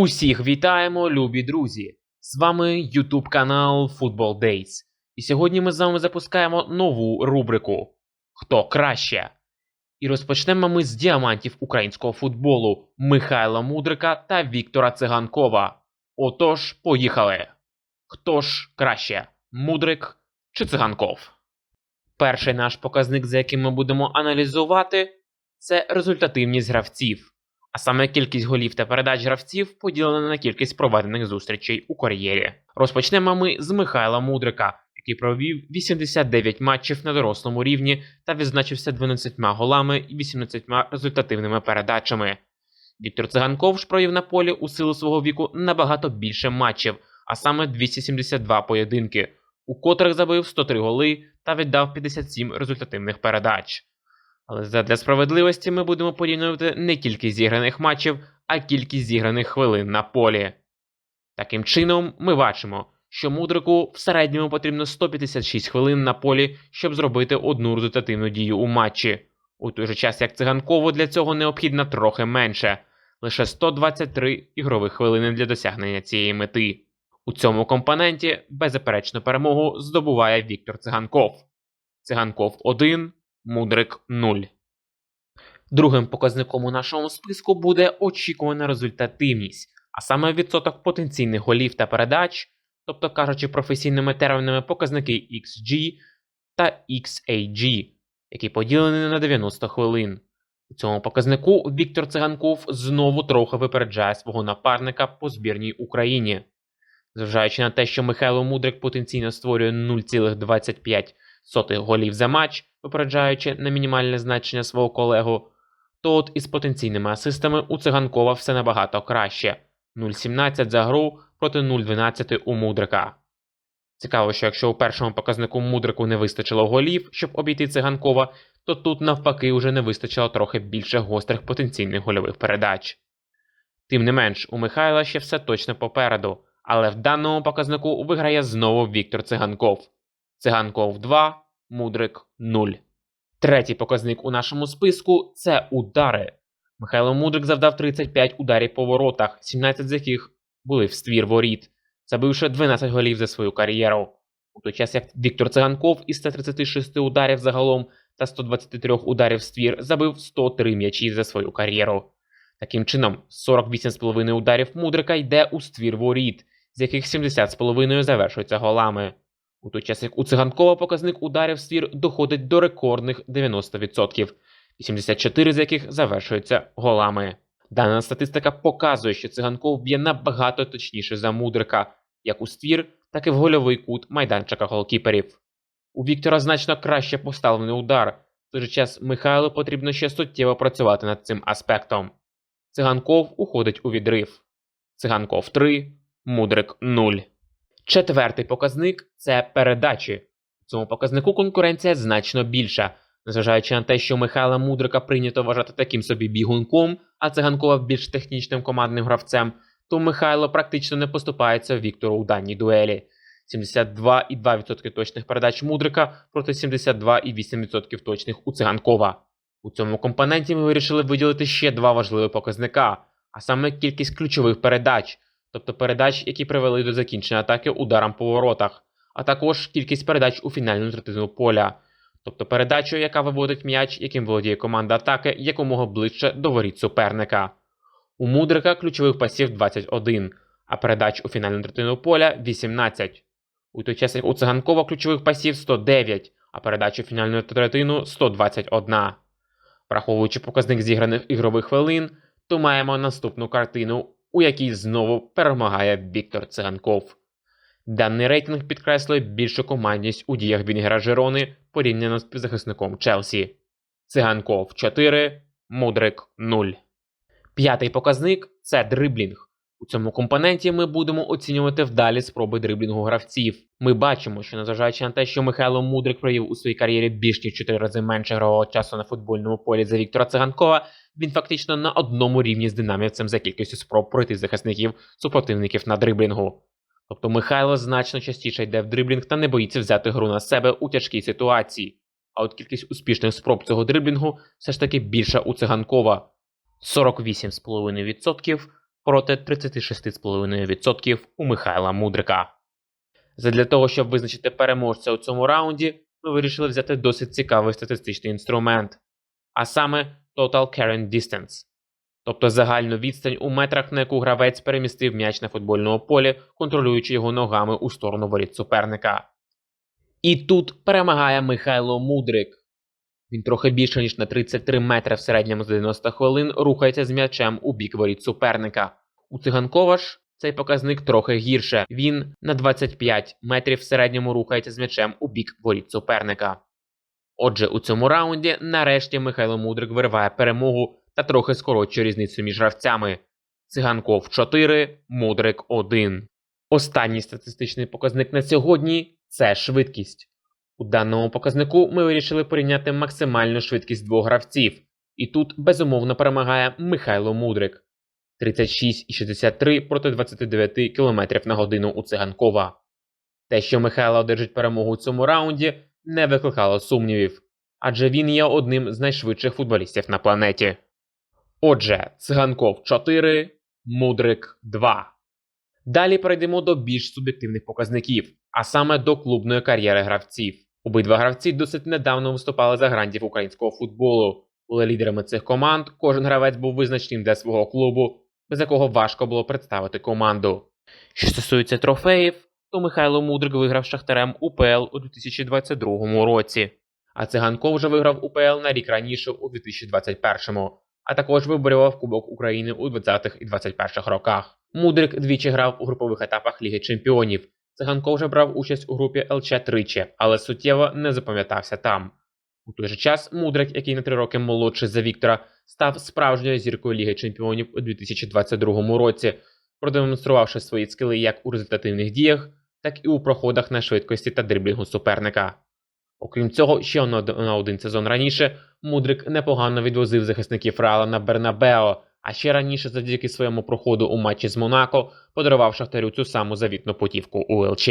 Усіх вітаємо, любі друзі! З вами YouTube канал Football Days. І сьогодні ми з вами запускаємо нову рубрику Хто краще? І розпочнемо ми з діамантів українського футболу Михайла Мудрика та Віктора Циганкова. Отож, поїхали. Хто ж краще? Мудрик чи Циганков? Перший наш показник, за яким ми будемо аналізувати, це результативність гравців а саме кількість голів та передач гравців поділена на кількість проведених зустрічей у кар'єрі. Розпочнемо ми з Михайла Мудрика, який провів 89 матчів на дорослому рівні та відзначився 12 голами і 18 результативними передачами. Віктор Циганков ж провів на полі у силу свого віку набагато більше матчів, а саме 272 поєдинки, у котрих забив 103 голи та віддав 57 результативних передач. Але задля справедливості ми будемо порівнювати не кількість зіграних матчів, а кількість зіграних хвилин на полі. Таким чином, ми бачимо, що мудрику в середньому потрібно 156 хвилин на полі, щоб зробити одну результативну дію у матчі, у той же час як циганкову для цього необхідно трохи менше лише 123 ігрових хвилини для досягнення цієї мети. У цьому компоненті беззаперечну перемогу здобуває Віктор Циганков. Циганков 1. Мудрик 0. Другим показником у нашому списку буде очікувана результативність, а саме відсоток потенційних голів та передач, тобто кажучи професійними термінами показники XG та XAG, які поділені на 90 хвилин. У цьому показнику Віктор Циганков знову трохи випереджає свого напарника по збірній Україні. Зважаючи на те, що Михайло Мудрик потенційно створює 0,25 сотих голів за матч, випереджаючи на мінімальне значення свого колегу, то от із потенційними асистами у циганкова все набагато краще 0,17 за гру проти 0,12 у Мудрика. Цікаво, що якщо у першому показнику Мудрику не вистачило голів, щоб обійти циганкова, то тут навпаки вже не вистачило трохи більше гострих потенційних гольових передач. Тим не менш, у Михайла ще все точно попереду, але в даному показнику виграє знову Віктор Циганков. Циганков 2, Мудрик 0. Третій показник у нашому списку це удари. Михайло Мудрик завдав 35 ударів по воротах, 17 з яких були в ствір воріт, забивши 12 голів за свою кар'єру. У той час як Віктор Циганков із 136 ударів загалом та 123 ударів в ствір забив 103 м'ячі за свою кар'єру. Таким чином, 48,5 ударів Мудрика йде у ствір воріт, з яких 70,5 завершуються голами. У той час як у циганкова показник ударів ствір доходить до рекордних 90%, 84 з яких завершуються голами. Дана статистика показує, що циганков б'є набагато точніше за мудрика, як у ствір, так і в гольовий кут майданчика голкіперів. У Віктора значно краще поставлений удар, в той же час Михайлу потрібно ще суттєво працювати над цим аспектом. Циганков уходить у відрив. Циганков 3, Мудрик 0. Четвертий показник це передачі. У цьому показнику конкуренція значно більша, незважаючи на те, що Михайла Мудрика прийнято вважати таким собі бігунком, а циганкова більш технічним командним гравцем, то Михайло практично не поступається Віктору у даній дуелі. 72,2% точних передач Мудрика проти 72,8% точних у циганкова. У цьому компоненті ми вирішили виділити ще два важливі показника, а саме кількість ключових передач тобто передач, які привели до закінчення атаки ударом по воротах, а також кількість передач у фінальну третину поля, тобто передачу, яка виводить м'яч, яким володіє команда атаки якомога ближче до воріт суперника. У Мудрика ключових пасів 21, а передач у фінальну третину поля 18. У той час як у циганкова ключових пасів 109, а передач у фінальну третину 121. Враховуючи показник зіграних ігрових хвилин, то маємо наступну картину у якій знову перемагає Віктор Циганков. Даний рейтинг підкреслює більшу командність у діях Вінгера Жерони порівняно з півзахисником Челсі. Циганков 4, Мудрик 0. П'ятий показник це дриблінг. У цьому компоненті ми будемо оцінювати вдалі спроби дриблінгу гравців. Ми бачимо, що незважаючи на те, що Михайло Мудрик провів у своїй кар'єрі більш ніж 4 рази менше грового часу на футбольному полі за Віктора Циганкова, він фактично на одному рівні з динамівцем за кількістю спроб пройти захисників супротивників на дриблінгу. Тобто Михайло значно частіше йде в дриблінг та не боїться взяти гру на себе у тяжкій ситуації. А от кількість успішних спроб цього дриблінгу все ж таки більша у циганкова 48,5% проти 36,5% у Михайла Мудрика. Задля того, щоб визначити переможця у цьому раунді, ми вирішили взяти досить цікавий статистичний інструмент, а саме Total Current Distance, тобто загальну відстань у метрах, на яку гравець перемістив м'яч на футбольному полі, контролюючи його ногами у сторону воріт суперника. І тут перемагає Михайло Мудрик. Він трохи більше ніж на 33 метри в середньому за 90 хвилин рухається з м'ячем у бік воріт суперника. У циганкова ж цей показник трохи гірше. Він на 25 метрів в середньому рухається з м'ячем у бік воріт суперника. Отже, у цьому раунді нарешті Михайло Мудрик вириває перемогу та трохи скорочує різницю між гравцями. Циганков 4, Мудрик 1. Останній статистичний показник на сьогодні це швидкість. У даному показнику ми вирішили порівняти максимальну швидкість двох гравців, і тут безумовно перемагає Михайло Мудрик 36,63 проти 29 км на годину у циганкова. Те, що Михайло одержить перемогу у цьому раунді, не викликало сумнівів, адже він є одним з найшвидших футболістів на планеті. Отже, циганков 4, Мудрик 2. Далі перейдемо до більш суб'єктивних показників, а саме до клубної кар'єри гравців. Обидва гравці досить недавно виступали за грандів українського футболу. Були лідерами цих команд, кожен гравець був визначним для свого клубу, без якого важко було представити команду. Що стосується трофеїв, то Михайло Мудрик виграв Шахтарем УПЛ у 2022 році, а Циганков вже виграв УПЛ на рік раніше у 2021, а також виборював Кубок України у 20-х і 21-х роках. Мудрик двічі грав у групових етапах Ліги Чемпіонів. Циганков вже брав участь у групі ЛЧ тричі, але суттєво не запам'ятався там. У той же час Мудрик, який на три роки молодший за Віктора, став справжньою зіркою Ліги Чемпіонів у 2022 році, продемонструвавши свої скили як у результативних діях, так і у проходах на швидкості та дриблінгу суперника. Окрім цього, ще на один сезон раніше Мудрик непогано відвозив захисників Реала на Бернабео, а ще раніше, завдяки своєму проходу у матчі з Монако, подарував Шахтарю цю саму завітну путівку у ЛЧ.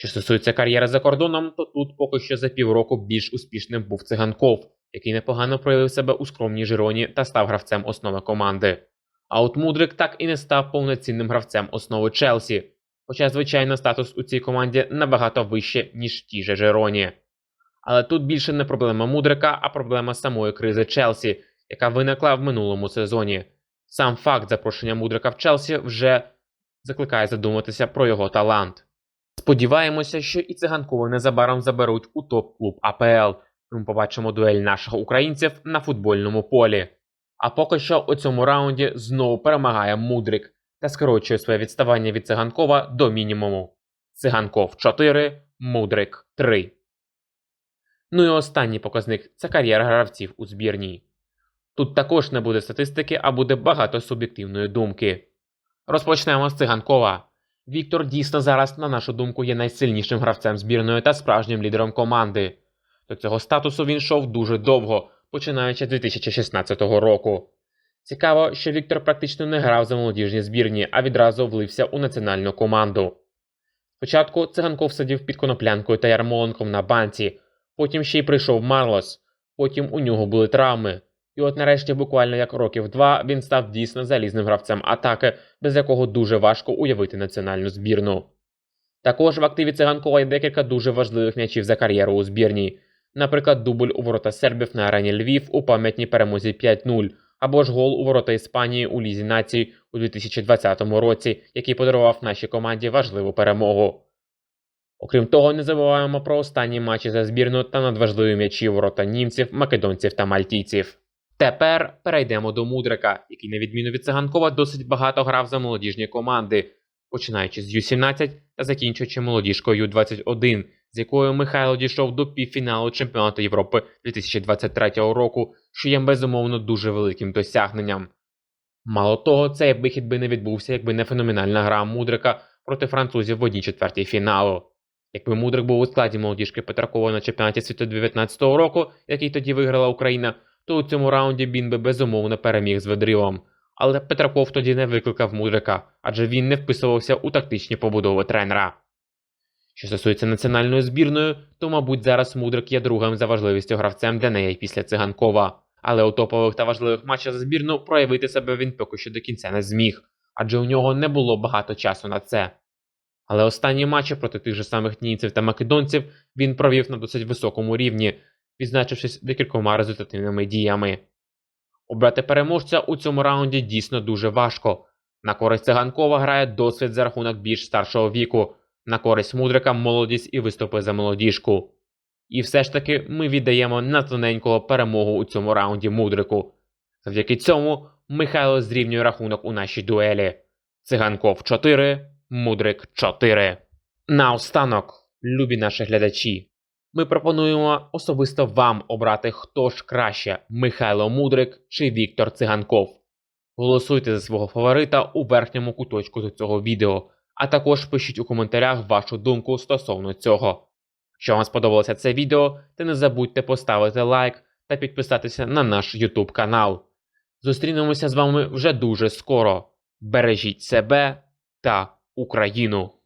Що стосується кар'єри за кордоном, то тут поки що за півроку більш успішним був циганков, який непогано проявив себе у скромній Жироні та став гравцем основи команди. А от Мудрик так і не став повноцінним гравцем основи Челсі, хоча, звичайно, статус у цій команді набагато вище, ніж в тій же Жироні. Але тут більше не проблема Мудрика, а проблема самої кризи Челсі, яка виникла в минулому сезоні. Сам факт запрошення Мудрика в Челсі вже закликає задуматися про його талант. Сподіваємося, що і циганкова незабаром заберуть у топ-клуб АПЛ. Ми побачимо дуель наших українців на футбольному полі. А поки що у цьому раунді знову перемагає Мудрик та скорочує своє відставання від циганкова до мінімуму. Циганков 4, Мудрик 3. Ну і останній показник це кар'єра гравців у збірній. Тут також не буде статистики, а буде багато суб'єктивної думки. Розпочнемо з циганкова. Віктор дійсно зараз, на нашу думку, є найсильнішим гравцем збірної та справжнім лідером команди. До цього статусу він йшов дуже довго, починаючи з 2016 року. Цікаво, що Віктор практично не грав за молодіжні збірні, а відразу влився у національну команду. Спочатку циганков сидів під коноплянкою та ярмоленком на банці, потім ще й прийшов Марлос, потім у нього були травми. І от нарешті, буквально як років два, він став дійсно залізним гравцем атаки, без якого дуже важко уявити національну збірну. Також в активі циганкова є декілька дуже важливих м'ячів за кар'єру у збірній, наприклад, дубль у ворота сербів на арені Львів у пам'ятній перемозі 5-0, або ж гол у ворота Іспанії у Лізі націй у 2020 році, який подарував нашій команді важливу перемогу. Окрім того, не забуваємо про останні матчі за збірну та надважливі м'ячі ворота німців, македонців та мальтійців. Тепер перейдемо до Мудрика, який, на відміну від циганкова, досить багато грав за молодіжні команди, починаючи з Ю-17 та закінчуючи молодіжкою Ю-21, з якою Михайло дійшов до півфіналу чемпіонату Європи 2023 року, що є безумовно дуже великим досягненням. Мало того, цей вихід би не відбувся, якби не феноменальна гра Мудрика проти французів в одній четвертій фіналу. Якби Мудрик був у складі молодіжки Петракова на чемпіонаті світу 2019 року, який тоді виграла Україна, то у цьому раунді він би безумовно переміг з Ведривом. Але Петраков тоді не викликав Мудрика, адже він не вписувався у тактичні побудови тренера. Що стосується національної збірної, то, мабуть, зараз Мудрик є другим за важливістю гравцем для неї після циганкова. Але у топових та важливих матчах за збірну проявити себе він поки що до кінця не зміг. адже у нього не було багато часу на це. Але останні матчі проти тих же самих німців та македонців він провів на досить високому рівні, відзначившись декількома результативними діями. Обрати переможця у цьому раунді дійсно дуже важко. На користь циганкова грає досвід за рахунок більш старшого віку, на користь мудрика молодість і виступи за молодіжку. І все ж таки ми віддаємо на тоненького перемогу у цьому раунді мудрику. Завдяки цьому Михайло зрівнює рахунок у нашій дуелі. Циганков 4, Мудрик 4. Наостанок, любі наші глядачі, ми пропонуємо особисто вам обрати, хто ж краще Михайло Мудрик чи Віктор Циганков. Голосуйте за свого фаворита у верхньому куточку до цього відео, а також пишіть у коментарях вашу думку стосовно цього. Якщо вам сподобалося це відео, то не забудьте поставити лайк та підписатися на наш YouTube канал. Зустрінемося з вами вже дуже скоро. Бережіть себе та Україну!